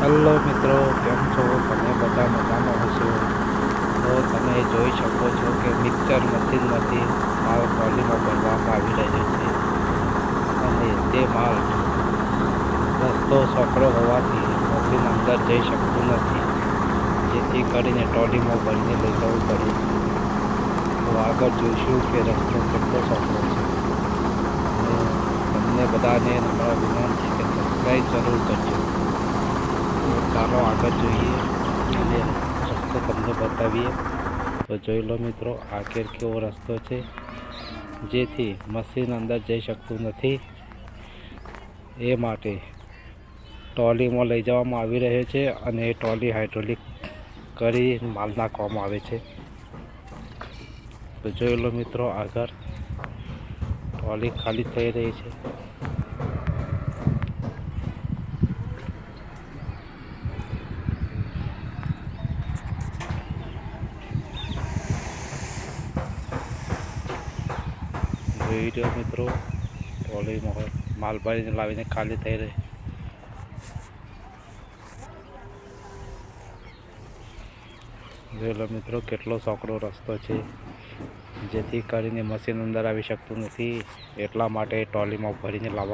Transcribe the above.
Hello મિત્રો, કેમ છો? તમે બધા મજામાં હશો? તો તમે જોઈ શકો છો કે મિક્સર મશીનમાંથી માલ ટ્રોલીમાં ભરવામાં આવી રહ્યો છે. અને તે માલ રસ્તો સોકડો હોવાથી મશીન અંદર જઈ શકતું નથી. જેથી કરીને ટ્રોલીમાં ભરીને લઈ જવું પડે તો આગળ જોઈશું કે રસ્તો કેટલો સફળ છે. તમને બધાને નમ્ર વિનંતી કે સબસ્ક્રાઈબ જરૂર કરજો. ચાલો આગળ જોઈએ. અને રસ્તો તમને બતાવીએ. તો જોઈ લો મિત્રો આખેર કેવો રસ્તો છે. જેથી મશીન અંદર જઈ શકતું નથી. એ માટે ટ્રોલીમાં લઈ જવામાં આવી રહ્યો છે અને એ ટ્રોલી હાઇડ્રોલિક કરી માલ નાખવામાં આવે છે. તો જોઈ લો મિત્રો આગળ. ટ્રોલી ખાલી થઈ રહી છે. જોઈ રહ્યો મિત્રો ટ્રોલીમાં માલ ભરીને લાવીને ખાલી થઈ રહી. જોઈ લો મિત્રો, કેટલો સાંકડો રસ્તો છે. જેથી કરીને મશીન અંદર આવી શકતું નથી. એટલા માટે ટ્રોલીમાં ભરીને લાવવા